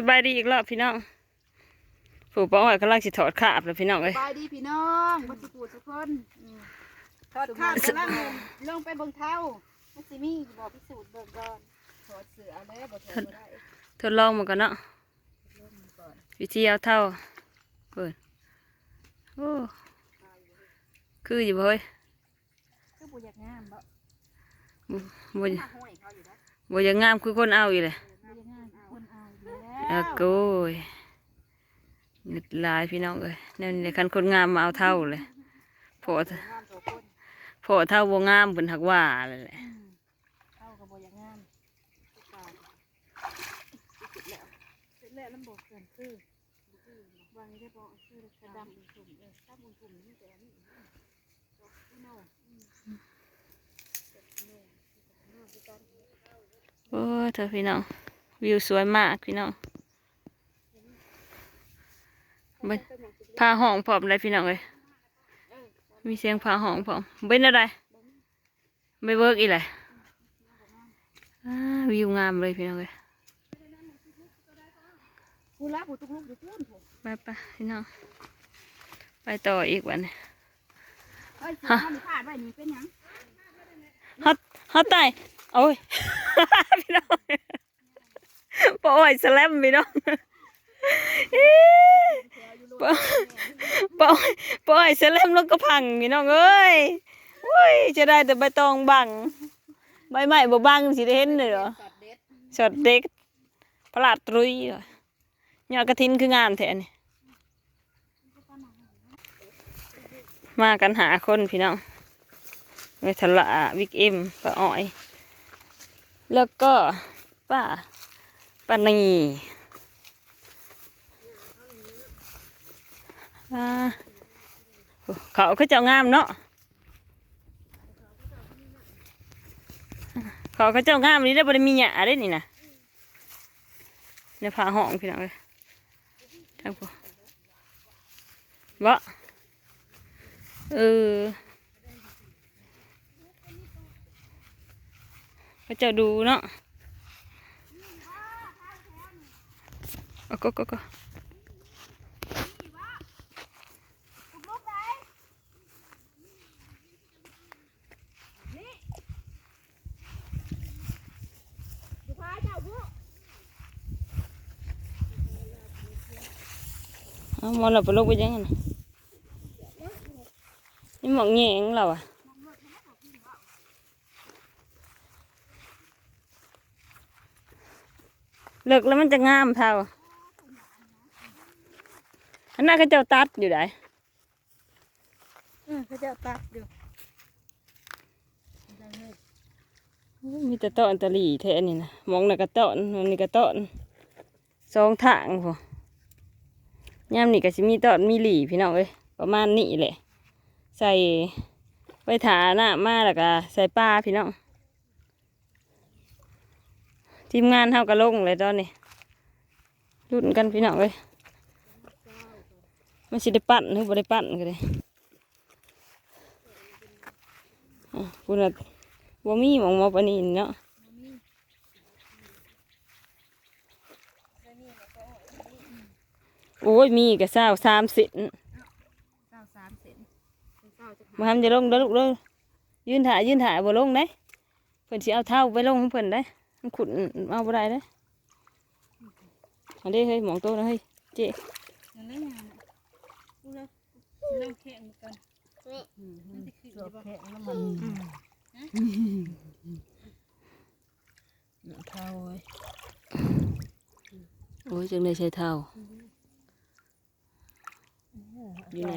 สบายดีอีกรอบพี่น้องผู้ป้าอ้อยกำลังสิถอดขาบแล้วพี่น้องเอ้ยบายดีพี่น้องบัสปูทุกคนถอดข้าวกำลังลงไปเบิ่งเท้ามันสิมีบอกพิสูจน์เบิ่งก่อนถอดเสื้อเอาแล้วบ่ถอดบ่ได้ทดลองมากันเนาะลงก่อนวิธีเอาเท่าเปิดโอ้คืออยู่บ่เฮ้ยคือบ่อยากงามบ่บ่บ่มาห้อยเขาอยู่ได้บ่อยังงามคือคนเอาอยู่เลย บ่อยากงามคนเอา อยู่อะแล้วโกยเงิดหลายพี่น้องเอ้ยแนวนี้แหละคันคนงามมาเอาเท่าเลยพองามตัวคนพอเท่าบ่งามเพิ่นหักว่าเลยแหละเข้าก็บ่อยากงามทุกการเสร็จแล้วเสร็จแล้วลำบากเกินคือวางนี้ได้บ่คือกระดำสุ่มเลยถ้าบุญสุ่มนี่แต่นี่ดอกพี่น้องโอ้เธอพี่น้องวิวสวยมากพี่น้อง เบิ่งพาห้องพร้อมเลยพี่น้องเอ้ยมีเสียงพาห้องพร้อมเบิ่นอะไรไม่เวิร์กอีกเลยอ่าวิวงามเลยพี่น้องเอ้ยกูรักกูทุกลูกอยู่เพื่อนผมไปไปพี่น้องไปต่ออีกวันนี้เฮ้ยสิข้าวนี่พลาดไว้นี่เป็นหยังฮอตฮอตตายโอ้ยพี่น้องปล่อยสแลมพี่น้องอี๋ ปล่อยปล่อยปล่อยสแลมแล้วก็พังพี่น้องเอ้ยโอ้ยจะได้แต่ใบตองบังใบไม้บ่บังสิได้เห็นเลยเหรอสัตว์เด็ดช็อตเด็กพลาดตรุยเหรอยอดกระทินคืองามแท้นี่มากันหาคนพี่น้องเวทละวิกเอ็มป้าอ้อย แล้วก็ป้าป้านีอ่าโอ้ เขาคือเจ้างามเนาะเขาคือเจ้างามนี่ได้บริมีหยาได้นี่นะในผาห้องพี่น้องเลยทางพวกบ่เออเขาเจะดูเนาะก็ก็ก็ ดูพาเจ้าพวก เอามอนเราไปลกไปยังไงนะนี่หมองแงงเราอะเลิกแล้วมันจะงามเท่าอันนั้นก็เจ้าตัดอยู่ไหนอืมเขาเจ้าตัดอยู่มีแต่ต้นตะหลี่แท้นี่นะหมองน่ะก็ต้นมองนี่ก็ต้นสองทางพอ ยามนี่ก็สิมีต้นมีหลี่พี่น้องเอ้ยประมาณนี้แหละ ใส่ไปถาหน้ามาแล้วก็ใส่ปลาพี่น้องทีมงานเฮาก็ลงเลยตอนนี้รุ่นกันพี่น้องเอ้ยมันสิได้ปั้นหรือบ่ได้ปั้นก็ได้อะพูดว่าบ่มีมองมาปานนี้เนาะ โอ้ยมีกระเซ้าสามสิบเก้าสามเซนเก้าจะมาทำจะลงเด้อลูกเด้อยืนถ่ายยืนถ่ายบ่ลงได้เพิ่นสิเอาเท้าไปลงของเพิ่นได้มันขุดเอาบ่ได้ได้อันนี้เฮ้ยหมองโตนะเฮ้ยเจ๊นั่นแหละงานกูเลยน้ำแข็งกันมันจะขึ้นจะบอกแข็งแล้วมันเท่าไว้โอ้ยจังได้ใช้เท้า อยู่ใน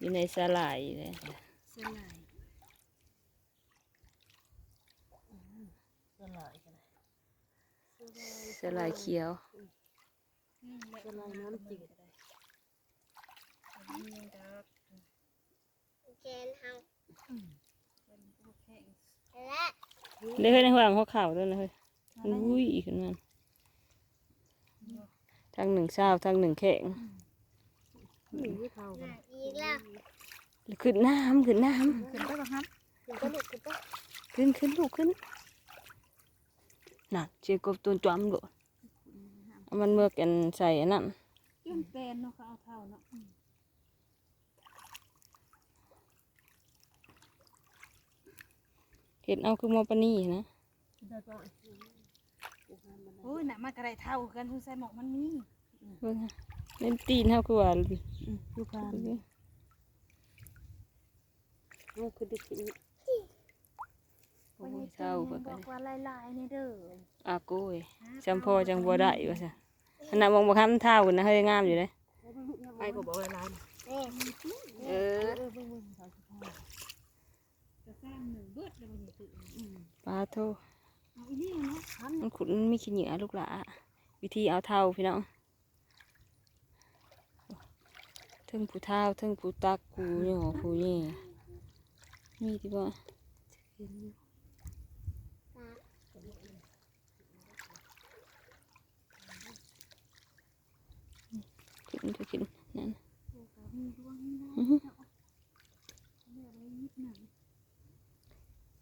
อยู่ในสาหร่ายเลยสลายสลายกันสาหร่ายเขียวสลายน้ำจืดเจนเฮาและเด้เฮ้ยในห่วงหัวเข่าด้วยนะเฮ้ยอุ้ยขึ้นมาทางหนึ่งเช้าทางหนึ่งแข็ง นี่เท่ากันอีกแล้วขึ้นน้ำขึ้นน้ขึ้นไปป่ะครับถึงก็หลุดกันปะำขึ้นขึ้นลูกขึ้นน่ะเจียกบตัวจอมโดดเอามันเมือกกันใส่อันนั้นยื่นเป็นเนาะเขาเอาเท่าเนาะเห็ดเอาคือหมอปานนี่นะได้ก็โอ้ยน่ะมันกระไรเท่ากันทุกใส่หมอกมันมีเบิ่งนะ เล่นตีนเท่าคือว่าลูกพานลูกคือดิกินโอ้ยเท่าบเพิ่นก็อกได้ว่าลายๆนี่เด้ออาโก้ยจำพอจังบ่ได้ว่าซะอันน่ะมองบ่คำเท่าพุ่นนะเฮ้ยงามอยู่เด้ไอ้ก็บอกว่าร้านนี่เออจะสร้างหนึ่งเบิดเลยมันถือปลาโทเอาอีนี่เนาะมันขุดมันมีขี้เหนียวลูกหลาวิธีเอาเท่าพี่น้อง เทิงผู้เท่าเทิงผู้ตักผู้นี่หอผู้นี่มีที่บ่ขึ้นก็ขึ้นนั่น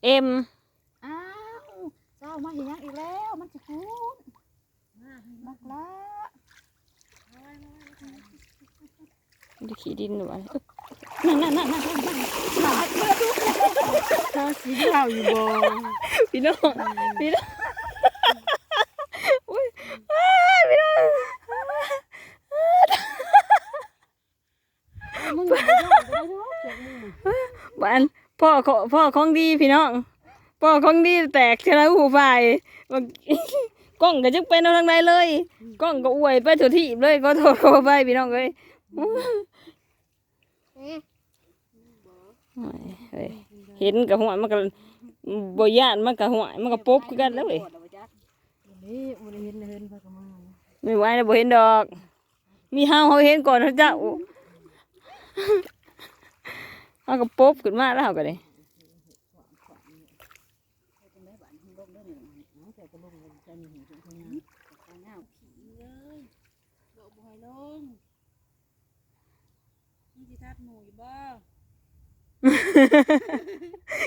เอ็มอ้าวเจ้ามาเห็นยังอีกแล้ว มันจะพูดมักละ ดูขี้ดินหรือะไรนั่นนั่นนั่นนั่นนั่นข้าวสีขาวอยู่บ่พี่น้องพี่น้องอุ้ยอ้ายพี่น้องมึงบ่ได้บ่ได้เนาะเจ็บมึงบ้านพ่อของพ่อของดีพี่น้องพ่อของดีแตกชนะหูไฟว่ากล้องก็จึงเป็นเอาทางใดเลย กล้องก็อวยไปถั่วที่เลยก็โทษเขาไปพี่น้องเลย เห็นกับหัวมันก็บยานมันกับหัวมันก็ปุ๊บคือกันแล้วเว้ยไม่ไหวนะบ่เห็นดอก มีห้าวเขาเห็นก่อนเขาเจ้าเขาก็ปุ๊บขึ้นมาแล้วเขาก็เลย โดดบอยลงนี่ที่ทัดหมูอยู่ บ่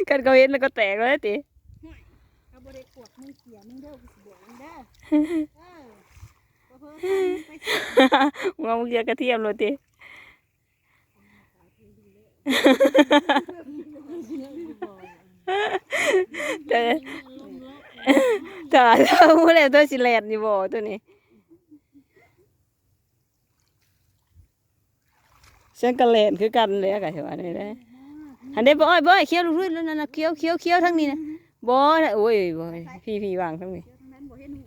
กันเขาเห็นแล้วก็แตกเลยติเขาบริกวดมึงเขียมึงเด้อกูสิบอกมึงเด้อเออบ่เพิ่นทำไปสิงอมึงเยอะกระเทียมเลยติแต่แต่ถ้าพูดแล้วตัวสิแลนอยู่บ่ตัวนี้ ฉันก็แลนคือกันเลยอะก็สิว่าได้เด้ออันนี้บ่อ้อยบ่อ้อยเคี้ยวลูกๆแล้วนั่นน่ะเคี้ยวเคี้ยวเคี้ยวทั้งนี้นะบ่ได้โอ้ยบ่พี่พี่วางทั้งนี้เดี๋ยางนั้นบ่เห็นหู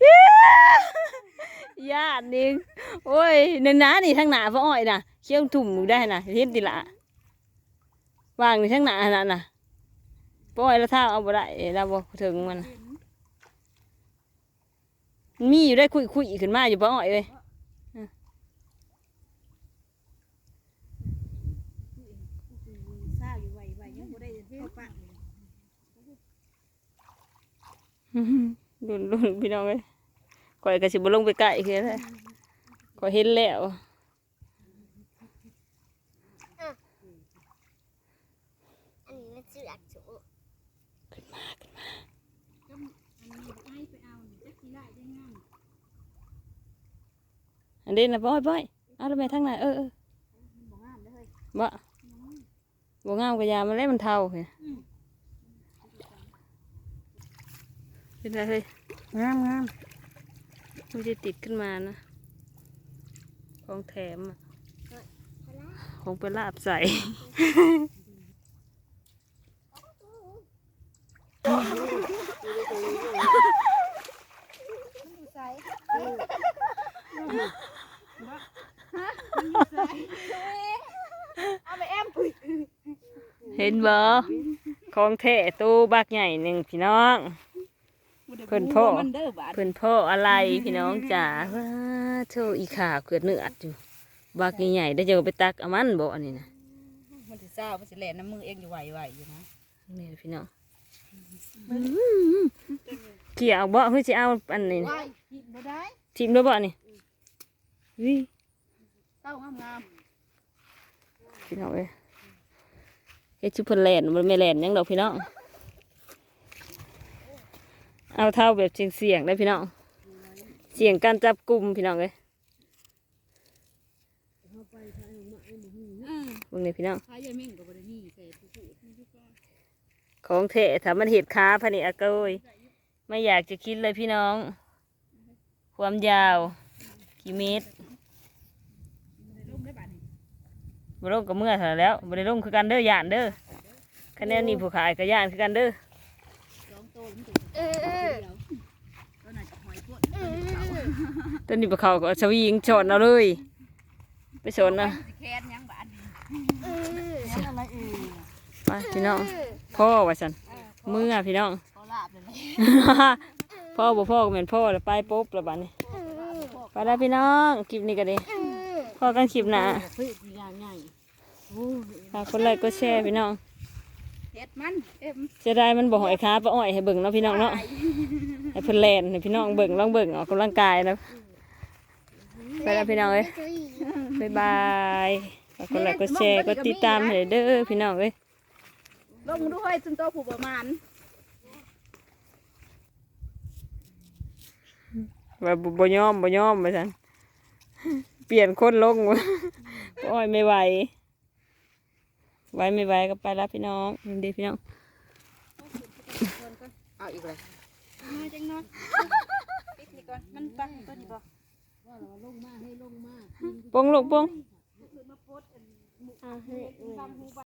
เฮ้ยญาตินี่โอ้ยนนน้านี่ทั้งหน้าพ่ออ้อยน่ะเคี้ยวถุ่มได้น่ะเห็นติละวางนี่ทั้งหน้านั่นน่ะพ่ออ้อยแล้วถ้าเอาบ่ได้เราบ่ถึงมันมัน มีอยู่ได้คุยคุยขึ้นมาอยู่พ่ออ้อยเว้ยซ่าอยู่ไวๆยังบ่ได้เข้าปากเลยรุ่นรุ่นพี่น้องเอ้ยก่อยก็สิบ่ลงไปใกล้คือแท้ก่อยเห็นแล้ว อันนี้มันเสือกสู ก็อันนี้บ่ให้ไปเอานี่จักสิได้ได้งาม อันนี้น่ะพ่ออ้อยพ่ออ้อยเอาแล้วแม่ทั้งหน้าเออเออมันบ่งามเด้อเฮ้ยบ่บ่งามก็อยามันแล้วมันเท่าเฮ้ยเป็นไรเฮ้ยงามงามมันจะติดขึ้นมานะ ของแถมอะของเป็นลาบใส่ มันอยู่ไสฮะมันอยู่ไสเอาไปแอมปุยเห็นบ่ของแท้ตู้บักใหญ่หนึ่งพี่น้อง เพิ่นพ่อมันเด้อบาดเพิ่นพ่ออะไรพี่น้องจ๋าว้าโธ่อีขาเกิดเนื้อดอยู่บักใหญ่ๆได้เจอไปตักเอามันบ่อันนี้นะมันสิซ่ามันสิแล่นน้ำมือเองอยู่ไหวๆอยู่นะนี่พี่น้องเกี่ยวบ่เพื่อจะเอาอันนี้นะว้ายกินบ่ได้ทิมด้วยบ่นี่ วิเต้างามพี่น้องเอ้ยเฮ็ดชุบเพิ่นแลนมันไม่แลนหยังดอกพี่น้องเอาเท่าแบบเสียงเสียงๆได้พี่น้องเสียงการจับกลุ่มพี่น้องเลยอืมพวกนี้พี่น้องขายยามิ่งก็บ่ได้มีแต่ผู้ผู้นี่ดีกว่าของเทถ้ามันเห็ดค้าพะนี่อาเกยไม่อยากจะคิดเลยพี่น้อง ความยาว กี่เมตร ในร่มได้บาดนี้ บร่มกับเมื่อเท่านั้นแล้วบริร่มคือกันเด้อย่านเด้อคะแนนนี้ผู้ขายกับย่านคือกันเด้อสองโตมันถึงเออเออเดียวตัวไหนจะหอยพวดเออต้นนี้ปลาเขาก็สวิงชนเอาเลย ไปชนนะสิแค้นยังบาดเออยังอะไรเองไปพี่น้องพ่อว่าสันเมื่อพี่น้องเขาลาบเลยพ่อบ่พ่อก็เหมือนพ่อแล้วไปปุ๊บแล้วบัดนี้ไปแล้วพี่น้องคลิปนี้ก็ดี พ่อกันคลิปหน้าเฮ้ยอย่างใหญ่โอ้ยฝากกดไลค์กดแชร์พี่น้องเฮ็ดมันเอ็มจะได้มันบ่หอยค้าปลาอ้อยให้เบิ่งเนาะพี่น้องเนาะให้เพิ่นแล่นให้พี่น้องเบิ่งลองเบิ่งออกกำลังกายนะไปแล้วพี่น้องเอ้ยบ๊ายบายฝากกดไลค์กดแชร์กดติดตามให้เด้อพี่น้องเอ้ยลงด้วยซึ่งตัวผู้ประมาณว่าบ่บ่ยอมบ่ยอมว่าซั่นเปลี่ยนคนลงว่ะปลาอ้อยไม่ไหว ไหวไม่ไหวก็ไปแล้วพี่น้องยินดีพี่น้องเอาอีกเลยมาจังเนาะปิดนี่ก่อนมันปักตัวนี้บ่ลงมาให้ลงมาปงลูกปงเอาให้